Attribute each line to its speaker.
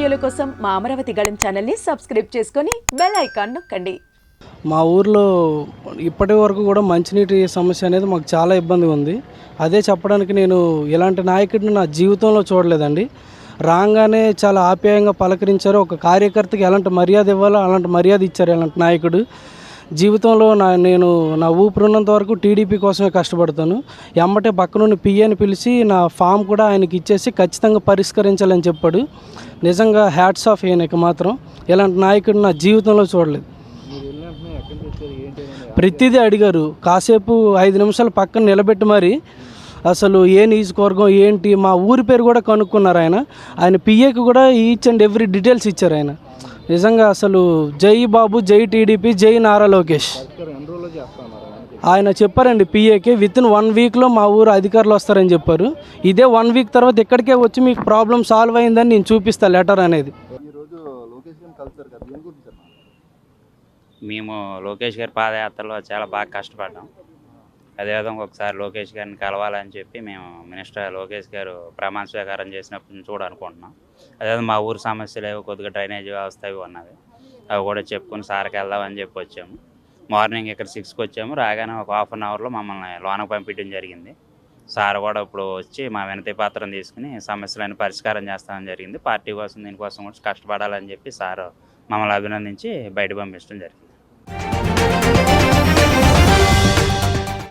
Speaker 1: వీడియోల కోసం మా అమరావతి గళం ఛానల్ని సబ్స్క్రైబ్ చేసుకొని బెల్ ఐకాన్ నొక్కండి.
Speaker 2: మా ఊర్లో ఇప్పటి వరకు కూడా మంచినీటి సమస్య అనేది మాకు చాలా ఇబ్బందిగా ఉంది. అదే చెప్పడానికి నేను ఇలాంటి నాయకుడిని నా జీవితంలో చూడలేదండి. రాగానే చాలా ఆప్యాయంగా పలకరించారు. ఒక కార్యకర్తకి ఎలాంటి మర్యాద ఇవ్వాలో అలాంటి మర్యాద ఇచ్చారు ఇలాంటి నాయకుడు. జీవితంలో నా నేను నా ఊపిరున్నంత వరకు టీడీపీ కోసమే కష్టపడతాను. ఎమ్మటే పక్కనున్న పిఏని పిలిచి నా ఫామ్ కూడా ఆయనకి ఇచ్చేసి ఖచ్చితంగా పరిష్కరించాలని చెప్పాడు. నిజంగా హ్యాట్స్ ఆఫ్ ఈయనకి మాత్రం. ఇలాంటి నాయకుడు నా జీవితంలో చూడలేదు. ప్రతిదీ అడిగారు. కాసేపు ఐదు నిమిషాలు పక్కన నిలబెట్టి మరి అసలు ఏ నియోజకవర్గం ఏంటి? మా ఊరి పేరు కూడా కనుక్కున్నారు ఆయన. ఆయన పిఏకి కూడా ఈచ్ అండ్ ఎవ్రీ డీటెయిల్స్ ఇచ్చారు ఆయన. నిజంగా అసలు జై బాబు జై టీడీపీ జై నారా లోకేష్. ఆయన చెప్పారండి పిఏకి విత్ ఇన్ వన్ వీక్లో మా ఊరు అధికారులు వస్తారని చెప్పారు. ఇదే వన్ వీక్ తర్వాత ఇక్కడికే వచ్చి మీకు ప్రాబ్లం సాల్వ్ అయిందని నేను చూపిస్తాను లెటర్ అనేది.
Speaker 3: మేము లోకేష్ గారి పాదయాత్రలో చాలా బాగా కష్టపడ్డాం. అదేవిధంగా ఒకసారి లోకేష్ గారిని కలవాలని చెప్పి మేము మినిస్టర్ లోకేష్ గారు ప్రమాణ స్వీకారం చేసినప్పుడు నుంచి చూడాలనుకుంటున్నాం అదేవిధంగా మా ఊరు సమస్యలు ఏవో కొద్దిగా డ్రైనేజ్ వ్యవస్థ ఇవి ఉన్నవి అవి కూడా చెప్పుకుని సార్కి వెళ్దామని చెప్పి వచ్చాము. మార్నింగ్ ఇక్కడ సిక్స్కి వచ్చాము. రాగానే ఒక హాఫ్ అన్ అవర్లో మమ్మల్ని లోనకు పంపించడం జరిగింది. సార్ కూడా ఇప్పుడు వచ్చి మా వినతి పాత్రను తీసుకుని సమస్యలను పరిష్కారం చేస్తామని జరిగింది. పార్టీ కోసం దీనికోసం కూడా కష్టపడాలని చెప్పి సార్ మమ్మల్ని అభినందించి బయట పంపించడం జరిగింది.